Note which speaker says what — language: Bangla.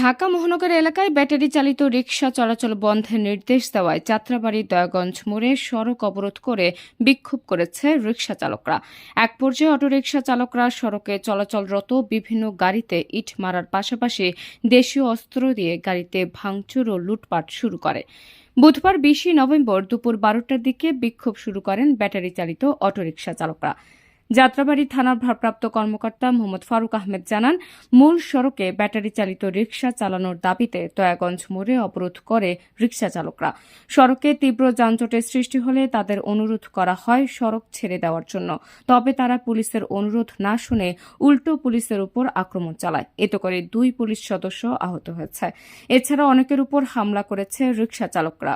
Speaker 1: ঢাকা মহানগর এলাকায় ব্যাটারি চালিত রিকশা চলাচল বন্ধের নির্দেশ দেওয়ায় যাত্রাবাড়ি দয়াগঞ্জ মোড়ে সড়ক অবরোধ করে বিক্ষোভ করেছে রিকশা চালকরা। এক পর্যায়ে অটোরিকশা চালকরা সড়কে চলাচলরত বিভিন্ন গাড়িতে ইট মারার পাশাপাশি দেশীয় অস্ত্র দিয়ে গাড়িতে ভাঙচুর ও লুটপাট শুরু করে। বুধবার বিশে নভেম্বর দুপুর বারোটার দিকে বিক্ষোভ শুরু করেন ব্যাটারি চালিত অটোরিকশা চালকরা। যাত্রাবাড়ি থানার ভারপ্রাপ্ত কর্মকর্তা মোহাম্মদ ফারুক আহমেদ জানান, মূল সড়কে ব্যাটারি চালিত রিকশা চালানোর দাবিতে দয়াগঞ্জ মোড়ে অবরোধ করে রিকশা চালকরা। সড়কে তীব্র যানজটের সৃষ্টি হলে তাদের অনুরোধ করা হয় সড়ক ছেড়ে দেওয়ার জন্য। তবে তারা পুলিশের অনুরোধ না শুনে উল্টো পুলিশের উপর আক্রমণ চালায়। এতে করে দুই পুলিশ সদস্য আহত হয়েছে। এছাড়া অনেকের উপর হামলা করেছে রিকশা চালকরা।